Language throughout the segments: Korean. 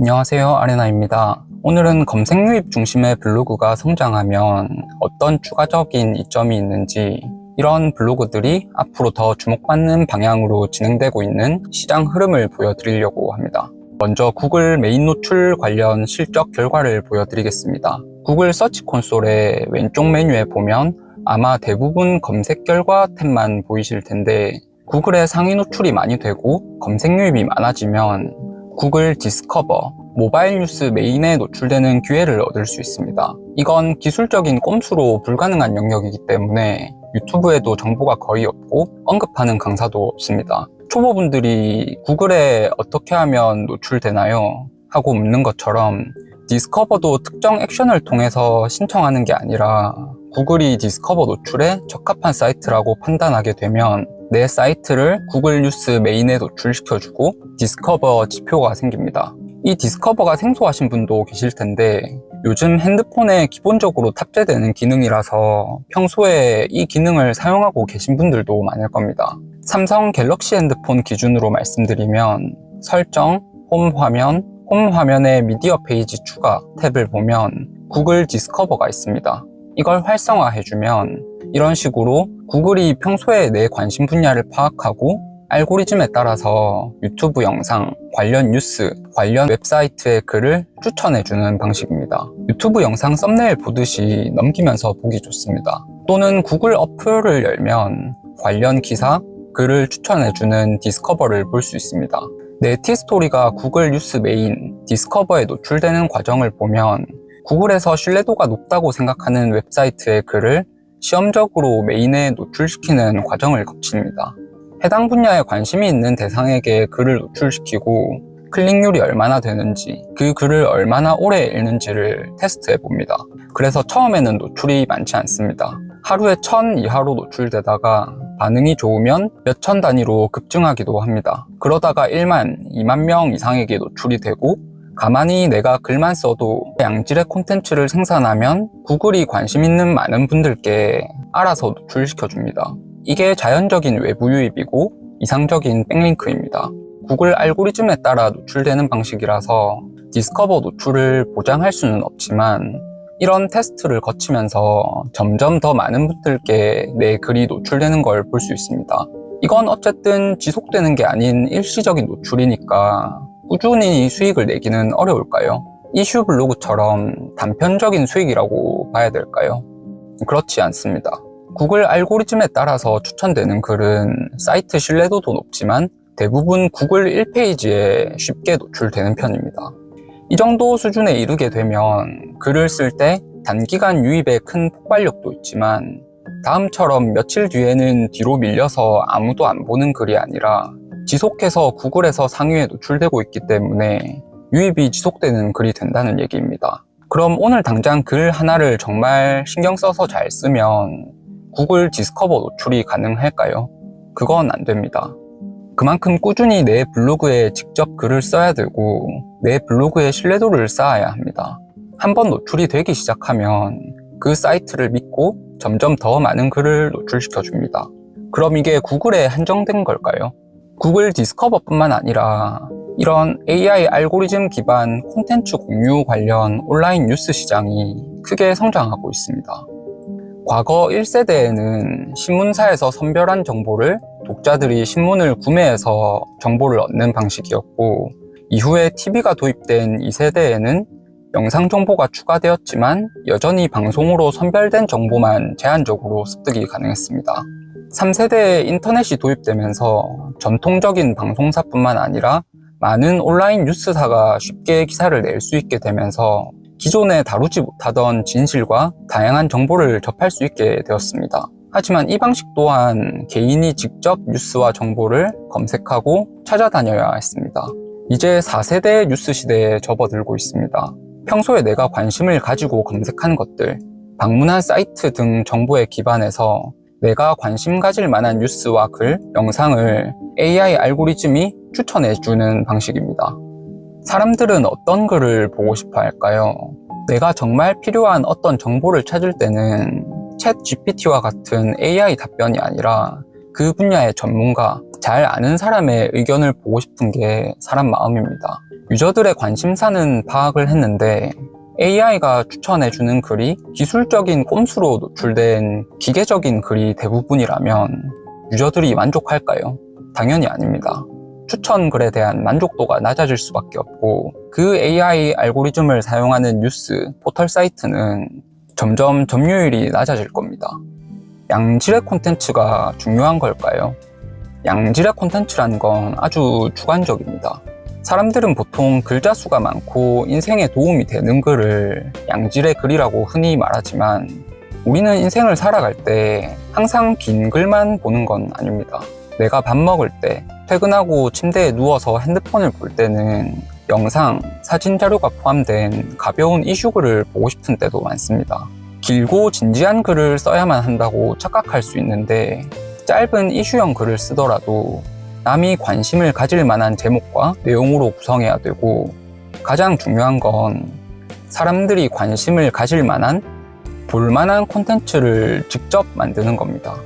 안녕하세요 아레나입니다. 오늘은 검색 유입 중심의 블로그가 성장하면 어떤 추가적인 이점이 있는지 이런 블로그들이 앞으로 더 주목받는 방향으로 진행되고 있는 시장 흐름을 보여드리려고 합니다. 먼저 구글 메인 노출 관련 실적 결과를 보여드리겠습니다. 구글 서치 콘솔의 왼쪽 메뉴에 보면 아마 대부분 검색 결과 탭만 보이실 텐데 구글의 상위 노출이 많이 되고 검색 유입이 많아지면 구글 디스커버, 모바일 뉴스 메인에 노출되는 기회를 얻을 수 있습니다. 이건 기술적인 꼼수로 불가능한 영역이기 때문에 유튜브에도 정보가 거의 없고 언급하는 강사도 없습니다. 초보분들이 구글에 어떻게 하면 노출되나요? 하고 묻는 것처럼 디스커버도 특정 액션을 통해서 신청하는 게 아니라 구글이 디스커버 노출에 적합한 사이트라고 판단하게 되면 내 사이트를 구글 뉴스 메인에 노출시켜주고 디스커버 지표가 생깁니다. 이 디스커버가 생소하신 분도 계실 텐데 요즘 핸드폰에 기본적으로 탑재되는 기능이라서 평소에 이 기능을 사용하고 계신 분들도 많을 겁니다. 삼성 갤럭시 핸드폰 기준으로 말씀드리면 설정, 홈 화면, 홈 화면의 미디어 페이지 추가 탭을 보면 구글 디스커버가 있습니다. 이걸 활성화해주면 이런 식으로 구글이 평소에 내 관심 분야를 파악하고 알고리즘에 따라서 유튜브 영상, 관련 뉴스, 관련 웹사이트의 글을 추천해주는 방식입니다. 유튜브 영상 썸네일 보듯이 넘기면서 보기 좋습니다. 또는 구글 어플을 열면 관련 기사, 글을 추천해주는 디스커버를 볼 수 있습니다. 내 티스토리가 구글 뉴스 메인, 디스커버에 노출되는 과정을 보면 구글에서 신뢰도가 높다고 생각하는 웹사이트의 글을 시험적으로 메인에 노출시키는 과정을 거칩니다. 해당 분야에 관심이 있는 대상에게 글을 노출시키고 클릭률이 얼마나 되는지, 그 글을 얼마나 오래 읽는지를 테스트해 봅니다. 그래서 처음에는 노출이 많지 않습니다. 하루에 1000 이하로 노출되다가 반응이 좋으면 몇 천 단위로 급증하기도 합니다. 그러다가 1만, 2만 명 이상에게 노출이 되고 가만히 내가 글만 써도 양질의 콘텐츠를 생산하면 구글이 관심 있는 많은 분들께 알아서 노출시켜줍니다. 이게 자연적인 외부 유입이고 이상적인 백링크입니다. 구글 알고리즘에 따라 노출되는 방식이라서 디스커버 노출을 보장할 수는 없지만 이런 테스트를 거치면서 점점 더 많은 분들께 내 글이 노출되는 걸 볼 수 있습니다. 이건 어쨌든 지속되는 게 아닌 일시적인 노출이니까 꾸준히 수익을 내기는 어려울까요? 이슈 블로그처럼 단편적인 수익이라고 봐야 될까요? 그렇지 않습니다. 구글 알고리즘에 따라서 추천되는 글은 사이트 신뢰도도 높지만 대부분 구글 1페이지에 쉽게 노출되는 편입니다. 이 정도 수준에 이르게 되면 글을 쓸 때 단기간 유입에 큰 폭발력도 있지만 다음처럼 며칠 뒤에는 뒤로 밀려서 아무도 안 보는 글이 아니라 지속해서 구글에서 상위에 노출되고 있기 때문에 유입이 지속되는 글이 된다는 얘기입니다. 그럼 오늘 당장 글 하나를 정말 신경 써서 잘 쓰면 구글 디스커버 노출이 가능할까요? 그건 안 됩니다. 그만큼 꾸준히 내 블로그에 직접 글을 써야 되고 내 블로그의 신뢰도를 쌓아야 합니다. 한번 노출이 되기 시작하면 그 사이트를 믿고 점점 더 많은 글을 노출시켜 줍니다. 그럼 이게 구글에 한정된 걸까요? 구글 디스커버뿐만 아니라 이런 AI 알고리즘 기반 콘텐츠 공유 관련 온라인 뉴스 시장이 크게 성장하고 있습니다. 과거 1세대에는 신문사에서 선별한 정보를 독자들이 신문을 구매해서 정보를 얻는 방식이었고 이후에 TV가 도입된 2세대에는 영상 정보가 추가되었지만 여전히 방송으로 선별된 정보만 제한적으로 습득이 가능했습니다. 3세대에 인터넷이 도입되면서 전통적인 방송사뿐만 아니라 많은 온라인 뉴스사가 쉽게 기사를 낼 수 있게 되면서 기존에 다루지 못하던 진실과 다양한 정보를 접할 수 있게 되었습니다. 하지만 이 방식 또한 개인이 직접 뉴스와 정보를 검색하고 찾아다녀야 했습니다. 이제 4세대 뉴스 시대에 접어들고 있습니다. 평소에 내가 관심을 가지고 검색한 것들, 방문한 사이트 등 정보에 기반해서 내가 관심 가질 만한 뉴스와 글, 영상을 AI 알고리즘이 추천해주는 방식입니다. 사람들은 어떤 글을 보고 싶어 할까요? 내가 정말 필요한 어떤 정보를 찾을 때는 챗 GPT와 같은 AI 답변이 아니라 그 분야의 전문가, 잘 아는 사람의 의견을 보고 싶은 게 사람 마음입니다. 유저들의 관심사는 파악을 했는데 AI가 추천해주는 글이 기술적인 꼼수로 노출된 기계적인 글이 대부분이라면 유저들이 만족할까요? 당연히 아닙니다. 추천 글에 대한 만족도가 낮아질 수밖에 없고 그 AI 알고리즘을 사용하는 뉴스, 포털 사이트는 점점 점유율이 낮아질 겁니다. 양질의 콘텐츠가 중요한 걸까요? 양질의 콘텐츠라는 건 아주 주관적입니다. 사람들은 보통 글자 수가 많고 인생에 도움이 되는 글을 양질의 글이라고 흔히 말하지만 우리는 인생을 살아갈 때 항상 긴 글만 보는 건 아닙니다. 내가 밥 먹을 때, 퇴근하고 침대에 누워서 핸드폰을 볼 때는 영상, 사진 자료가 포함된 가벼운 이슈글을 보고 싶은 때도 많습니다. 길고 진지한 글을 써야만 한다고 착각할 수 있는데 짧은 이슈형 글을 쓰더라도 남이 관심을 가질 만한 제목과 내용으로 구성해야 되고 가장 중요한 건 사람들이 관심을 가질 만한 볼만한 콘텐츠를 직접 만드는 겁니다.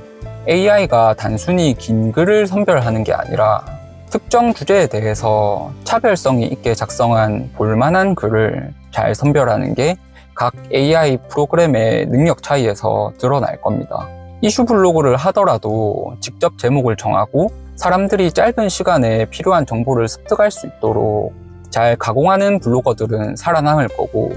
AI가 단순히 긴 글을 선별하는 게 아니라 특정 주제에 대해서 차별성이 있게 작성한 볼만한 글을 잘 선별하는 게 각 AI 프로그램의 능력 차이에서 드러날 겁니다. 이슈 블로그를 하더라도 직접 제목을 정하고 사람들이 짧은 시간에 필요한 정보를 습득할 수 있도록 잘 가공하는 블로거들은 살아남을 거고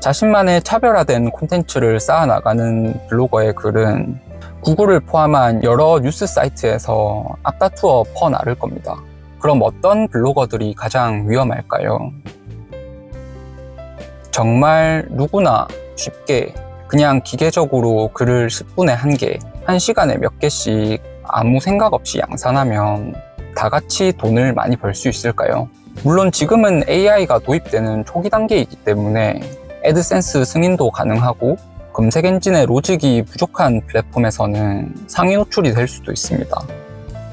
자신만의 차별화된 콘텐츠를 쌓아나가는 블로거의 글은 구글을 포함한 여러 뉴스 사이트에서 앞다투어 퍼나를 겁니다. 그럼 어떤 블로거들이 가장 위험할까요? 정말 누구나 쉽게 그냥 기계적으로 글을 10분에 한 개, 1시간에 몇 개씩 아무 생각 없이 양산하면 다 같이 돈을 많이 벌 수 있을까요? 물론 지금은 AI가 도입되는 초기 단계이기 때문에 애드센스 승인도 가능하고 검색 엔진의 로직이 부족한 플랫폼에서는 상위 노출이 될 수도 있습니다.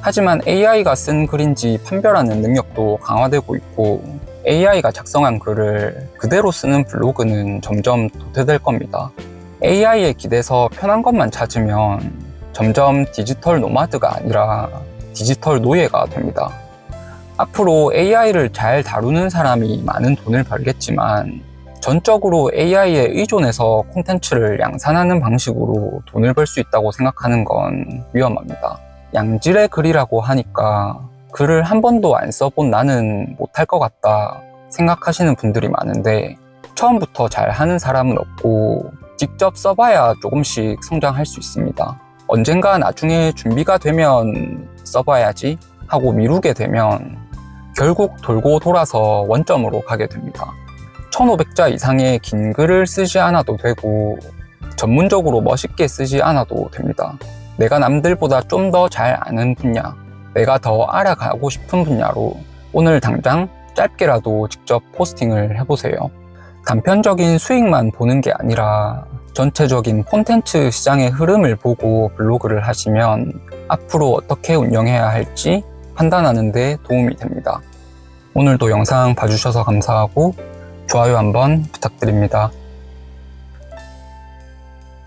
하지만 AI가 쓴 글인지 판별하는 능력도 강화되고 있고 AI가 작성한 글을 그대로 쓰는 블로그는 점점 도태될 겁니다. AI에 기대서 편한 것만 찾으면 점점 디지털 노마드가 아니라 디지털 노예가 됩니다. 앞으로 AI를 잘 다루는 사람이 많은 돈을 벌겠지만 전적으로 AI에 의존해서 콘텐츠를 양산하는 방식으로 돈을 벌 수 있다고 생각하는 건 위험합니다. 양질의 글이라고 하니까 글을 한 번도 안 써본 나는 못할 것 같다 생각하시는 분들이 많은데 처음부터 잘 하는 사람은 없고 직접 써봐야 조금씩 성장할 수 있습니다. 언젠가 나중에 준비가 되면 써봐야지 하고 미루게 되면 결국 돌고 돌아서 원점으로 가게 됩니다. 1500자 이상의 긴 글을 쓰지 않아도 되고 전문적으로 멋있게 쓰지 않아도 됩니다. 내가 남들보다 좀 더 잘 아는 분야, 내가 더 알아가고 싶은 분야로 오늘 당장 짧게라도 직접 포스팅을 해보세요. 단편적인 수익만 보는 게 아니라 전체적인 콘텐츠 시장의 흐름을 보고 블로그를 하시면 앞으로 어떻게 운영해야 할지 판단하는 데 도움이 됩니다. 오늘도 영상 봐주셔서 감사하고 좋아요 한번 부탁드립니다.